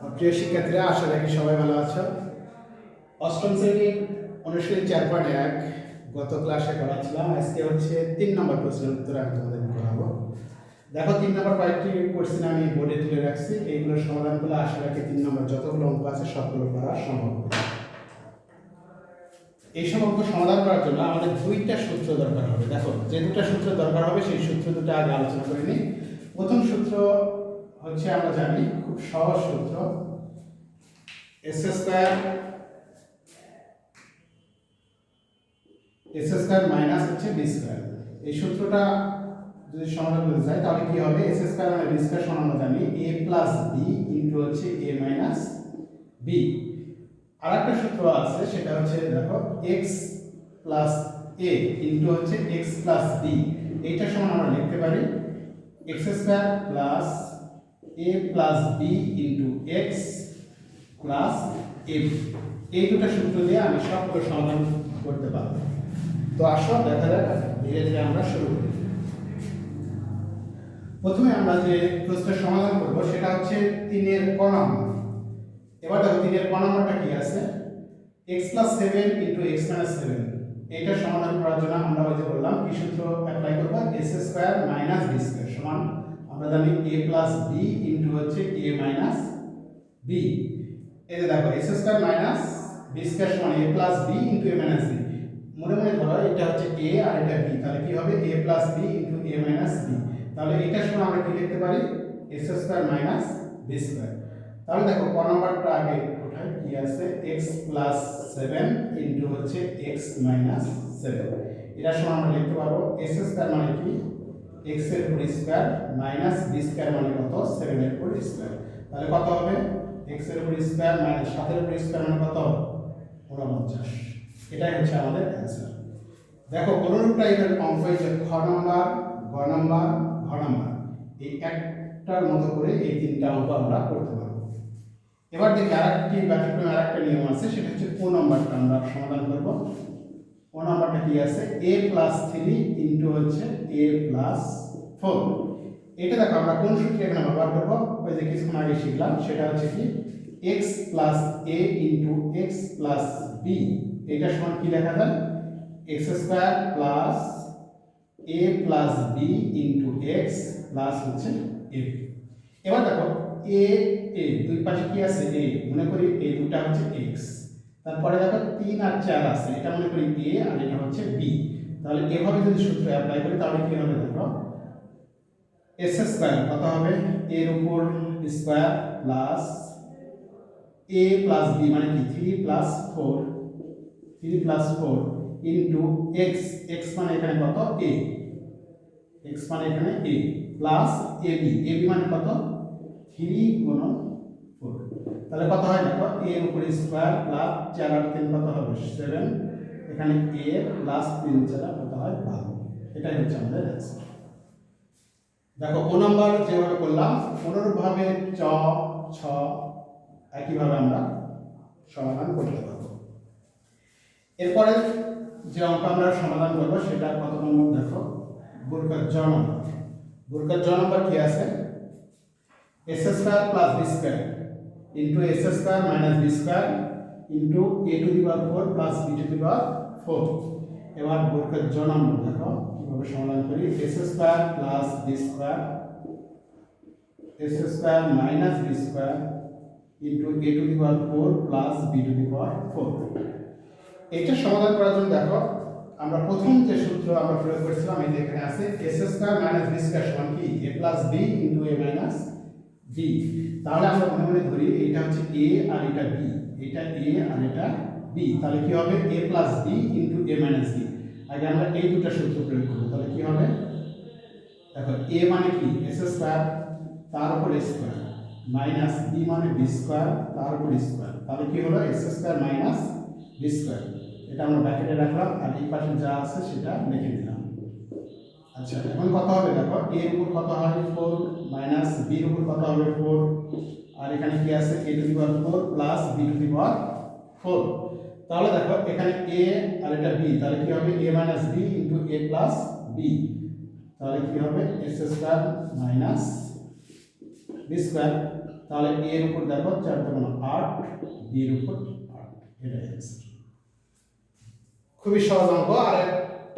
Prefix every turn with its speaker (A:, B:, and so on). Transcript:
A: প্রিয় শিক্ষার্থীরা, আশা রাখি সবাই ভালো আছো। অষ্টম শ্রেণির অনুশীলন চার পয়েন্ট এক গত ক্লাসে করাচ্ছিলাম আজকে হচ্ছে তিন নম্বর প্রশ্নের উত্তর আমি তোমাদের করাবো। দেখো, তিন নম্বর কয়েকটি কোশ্চেন আমি বোর্ডে তুলে রাখছি। এইগুলোর সমাধান করলে আশা রাখি তিন নম্বর যতগুলো অঙ্ক আছে সবগুলো করা সম্ভব হবে। এইসব অঙ্ক সমাধান করার জন্য আমাদের দুইটা সূত্র দরকার হবে। দেখো, যে দুটা সূত্র দরকার হবে, সেই সূত্র দুটো আগে আলোচনা করে নিই। প্রথম হচ্ছে আমরা জানি, খুব সহজ সূত্র S square S square minus হচ্ছে বি স্কোয়ার এই সূত্রটা যদি সমাধান করতে চাই, তাহলে কি হবে? এস স্কোয়ার মানে বি স্কোয়ার সমান আমরা জানি এ প্লাস বি ইন্টু হচ্ছে এ মাইনাস বি আর একটা সূত্র আছে, সেটা হচ্ছে, দেখো এক্স প্লাস এ ইন্টু হচ্ছে এক্স প্লাস বি এইটা সমান আমরা লিখতে পারি X square plus A plus B into X plus A এই দুটো সূত্র দিয়ে আমি সবগুলো সমাধান করতে পারব। তো আসো দেখা যাক, ধীরে ধীরে আমরা শুরু করি। প্রথমে আমরা যে প্রশ্নের সমাধান করব, সেটা হচ্ছে তিনের ক নম্বর। এবার দেখো, তিনের ক নম্বরটা কি আছে? X plus seven into X minus seven এইটা সমাধান করার জন্য আমরা ওই যে বললাম, কি সূত্র অ্যাপ্লাই করব? S square minus B square সমান আমরা জানি এ প্লাস বি ইন্টু হচ্ছে এ মাইনাস বি এই যে দেখো S square minus B square সমান A plus B into A minus B মনে মনে ধরো, এটা হচ্ছে এ আর এটা বি তাহলে কি হবে? A plus B into A minus B তাহলে এটা সমান আমরা কি লিখতে পারি? S square minus B square তাহলে দেখো, ক নম্বরটা আগে কোথায়? কি আছে? এক্স প্লাস সেভেন ইন্টু হচ্ছে এক্স মাইনাস সেভেন এটা সমান আমরা লিখতে পারব। এস স্কোয়ার মানে কি? এক্সের উপর স্কোয়ার মাইনাস বি স্কোয়ার মানে কত? সেভেন এর উপর স্কোয়ার তাহলে কত হবে? এক্সের উপর স্কোয়ার মাইনাস সাতের উপর স্কোয়ার মানে কত? উনপঞ্চাশ এটাই হচ্ছে আমাদের অ্যান্সার দেখো অনুরূপ টাইপের অঙ্ক হচ্ছে খ নম্বর গ নম্বর ঘ নম্বর এই একটার মতো করে এই তিনটা অঙ্ক আমরা করতে পারব। এবার দেখি আরেকটি ব্যতিক্রমে, আরেকটা নিয়ম আছে, সেটা হচ্ছে ক নাম্বারটা আমরা সমাধান করব। ক নাম্বারটা কি আছে? এ প্লাস থ্রি হচ্ছে এ প্লাস ফোর এটা দেখো, আমরা কোন সূত্রে এখানে ব্যবহার করব? ওই যে কিছুক্ষণ আগে শিখলাম, সেটা হচ্ছে কি? X plus A into X plus B এটা সমান কি লেখা যায়? X square plus A plus B into X plus হচ্ছে এ এবার দেখো এ এ দুই পাশে কি আছে? এ মনে করি এই দুটা হচ্ছে এক্স তারপরে দেখো, তিন আর চার আছে। এটা মনে করি এ আর এটা হচ্ছে বি তাহলে এভাবে যদি সূত্র অ্যাপ্লাই করি, তাহলে কি হবে দেখো? এস স্কোয়ার কত হবে? এর উপর square plus A plus B মানে কি? Three plus four three plus four into X X মানে এখানে কত? এ এক্স মানে এখানে A plus A B A B মানে কত? থ্রি গুণ ফোর তাহলে কত হয় দেখো? এর উপর স্কোয়ার প্লাস চার আর তিন কত হবে? সেভেন এখানে এ প্লাস তিন চার কত হয়? বারো। এটাই হচ্ছে আমাদের অ্যান্সার দেখো ও নম্বর যেভাবে করলাম, অনুরূপভাবে চ, ছ একইভাবে আমরা সমাধান করতে পারব। এরপরে যে অঙ্ক আমরা সমাধান করব, সেটা কত নম্বর দেখো। বুরকার জ নম্বর বুরকার জ নম্বর কি আছে? S square plus B square into S square minus B square into A to the power four plus B to the power four এবার বুরকার জ নম্বর দেখো, কীভাবে সমাধান করি? S square plus B square S square minus B square into A to the power four plus B to the power four এটা সমাধান করার জন্য দেখো, আমরা প্রথম যে সূত্র আমরা প্রয়োগ করেছিলাম, এই যে এখানে আছে S square minus B square সমান কি? A plus B into A minus B তাহলে আমরা মনে মনে ধরি, এটা হচ্ছে এ আর এটা বি এটা এ আর এটা বি তাহলে কি হবে? A plus B into A minus B আগে আমরা এই দুটো সূত্র প্রয়োগ করব, তাহলে কি হবে? দেখো এ মানে কি? এস স্কোয়ার তার উপর স্কোয়ার মাইনাস বি মানে বি স্কোয়ার তার উপর স্কোয়ার তাহলে কি হলো? S square minus B square এটা আমরা ব্র্যাকেটে রাখলাম, আর এই পাশে যা আছে সেটা লিখে দিলাম আচ্ছা এখন কত হবে? দেখো এর উপর কত হবে ফোর মাইনাস বি এর উপর কত হবে? ফোর আর এখানে কি আছে? A to the power four plus B to the power four তাহলে দেখো, এখানে এ আর এটা বি তাহলে কি হবে? A minus B into A plus B তাহলে কি হবে? S square minus B square তাহলে a এর উপর দেখো, চার তেমন আট, b এর উপর আট। এটাই খুবই সহজ অঙ্ক, আর